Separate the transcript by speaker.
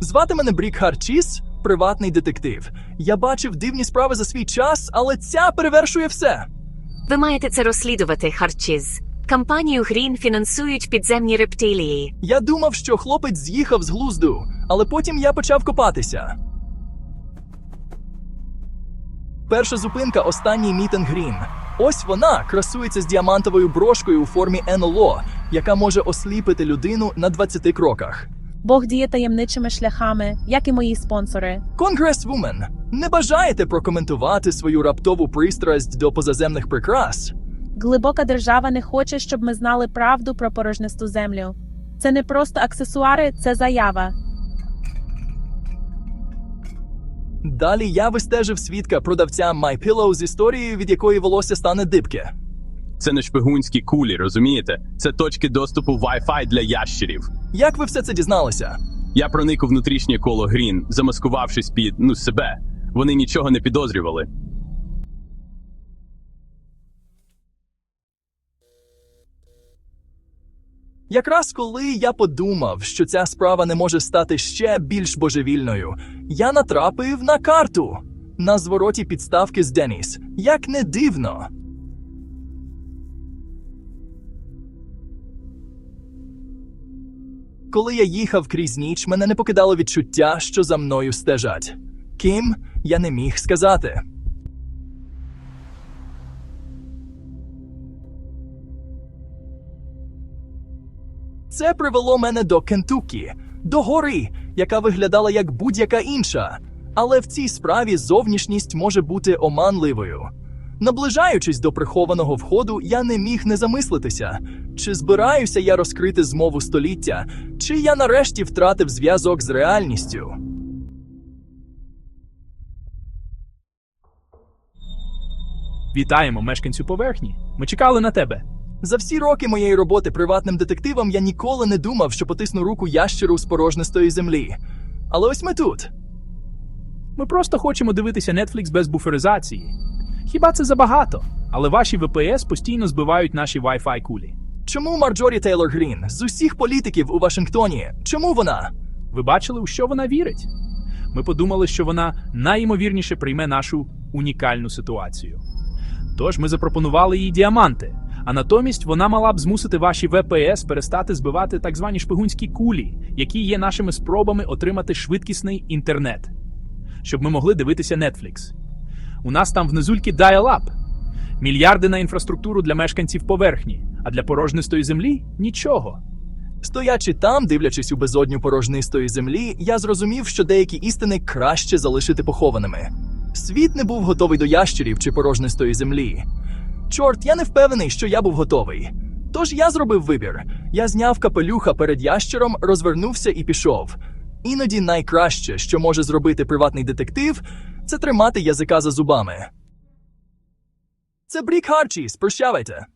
Speaker 1: Звати мене Брік Харчіс, приватний детектив. Я бачив дивні справи за свій час, але ця перевершує все.
Speaker 2: Ви маєте це розслідувати, Харчіз. Кампанію Грін фінансують підземні рептилії.
Speaker 1: Я думав, що хлопець з'їхав з глузду, але потім я почав копатися. Перша зупинка останній Мітен Грін. Ось вона красується з діамантовою брошкою у формі НЛО, яка може осліпити людину на 20 кроках.
Speaker 3: Бог діє таємничими шляхами, як і мої спонсори.
Speaker 1: Конгресвумен, не бажаєте прокоментувати свою раптову пристрасть до позаземних прикрас?
Speaker 3: Глибока держава не хоче, щоб ми знали правду про порожнисту землю. Це не просто аксесуари, це заява.
Speaker 1: Далі я вистежив свідка продавця MyPillow з історією, від якої волосся стане дибке.
Speaker 4: Це не шпигунські кулі, розумієте? Це точки доступу Wi-Fi для ящерів.
Speaker 1: Як ви все це дізналися?
Speaker 4: Я проник у внутрішнє коло Грін, замаскувавшись під ну себе. Вони нічого не підозрювали.
Speaker 1: Якраз коли я подумав, що ця справа не може стати ще більш божевільною, я натрапив на карту на звороті підставки з Деніс. Як не дивно. Коли я їхав крізь ніч, мене не покидало відчуття, що за мною стежать. Ким я не міг сказати. Це привело мене до Кентукі, до гори, яка виглядала як будь-яка інша. Але в цій справі зовнішність може бути оманливою. Наближаючись до прихованого входу, я не міг не замислитися, чи збираюся я розкрити змову століття, чи я нарешті втратив зв'язок з реальністю.
Speaker 5: Вітаємо, мешканцю поверхні. Ми чекали на тебе.
Speaker 1: За всі роки моєї роботи приватним детективом я ніколи не думав, що потисну руку ящеру з порожнистої землі. Але ось ми тут.
Speaker 5: Ми просто хочемо дивитися Netflix без буферизації. Хіба це забагато? Але ваші VPS постійно збивають наші Wi-Fi кулі.
Speaker 1: Чому Марджорі Тейлор Грін з усіх політиків у Вашингтоні? Чому вона?
Speaker 5: Ви бачили, у що вона вірить? Ми подумали, що вона найімовірніше прийме нашу унікальну ситуацію. Тож ми запропонували їй діаманти, а натомість вона мала б змусити ваші ВПС перестати збивати так звані шпигунські кулі, які є нашими спробами отримати швидкісний інтернет, щоб ми могли дивитися Netflix. У нас там внизульки dial-up. Мільярди на інфраструктуру для мешканців поверхні, а для порожнистої землі нічого.
Speaker 1: Стоячи там, дивлячись у безодню порожнистої землі, я зрозумів, що деякі істини краще залишити похованими. Світ не був готовий до ящерів чи порожнистої землі. Чорт, я не впевнений, що я був готовий. Тож я зробив вибір. Я зняв капелюха перед ящером, розвернувся і пішов. Іноді найкраще, що може зробити приватний детектив, це тримати язика за зубами. Це Брік Харчіс, прощавайте.